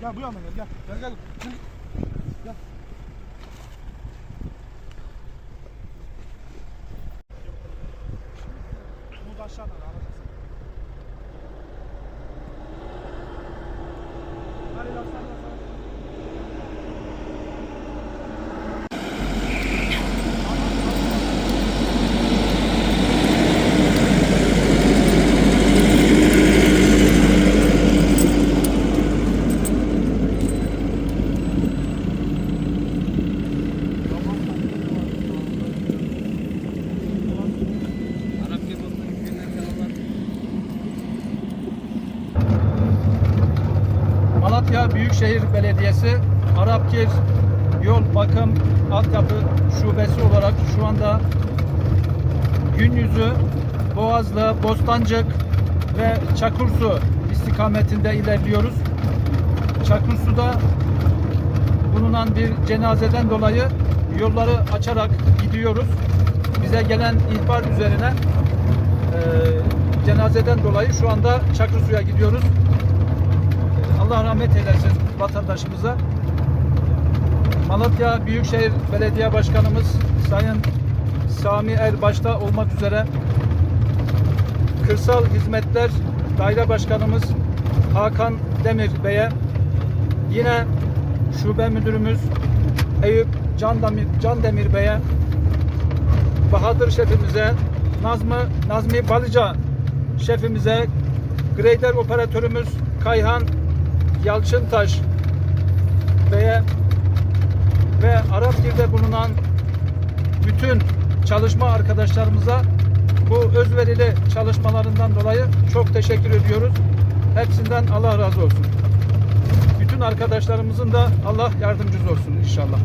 Gel bu yana gel gel. Gel gel. Gel. Gel. Bunu da aşağıdan Malatya Büyükşehir Belediyesi Arapkir Yol Bakım Altyapı Şubesi olarak şu anda gün yüzü Boğazlı, Bostancık ve Çakursu istikametinde ilerliyoruz. Çakursu'da bulunan bir cenazeden dolayı yolları açarak gidiyoruz. Bize gelen ihbar üzerine eee, cenazeden dolayı şu anda Çakursu'ya gidiyoruz. Allah rahmet eylesin vatandaşımıza. Malatya Büyükşehir Belediye Başkanımız Sayın Sami Er başta olmak üzere Kırsal Hizmetler Daire Başkanımız Hakan Demir Bey'e yine Şube Müdürümüz Eyüp Can Demir, Can Demir Bey'e Bahadır Şefimize Nazmi, Nazmi Balıca Şefimize Grader Operatörümüz Kayhan Yalçıntaş Bey'e ve Arapgir'de bulunan bütün çalışma arkadaşlarımıza bu özverili çalışmalarından dolayı çok teşekkür ediyoruz. Hepsinden Allah razı olsun. Bütün arkadaşlarımızın da Allah yardımcısı olsun inşallah.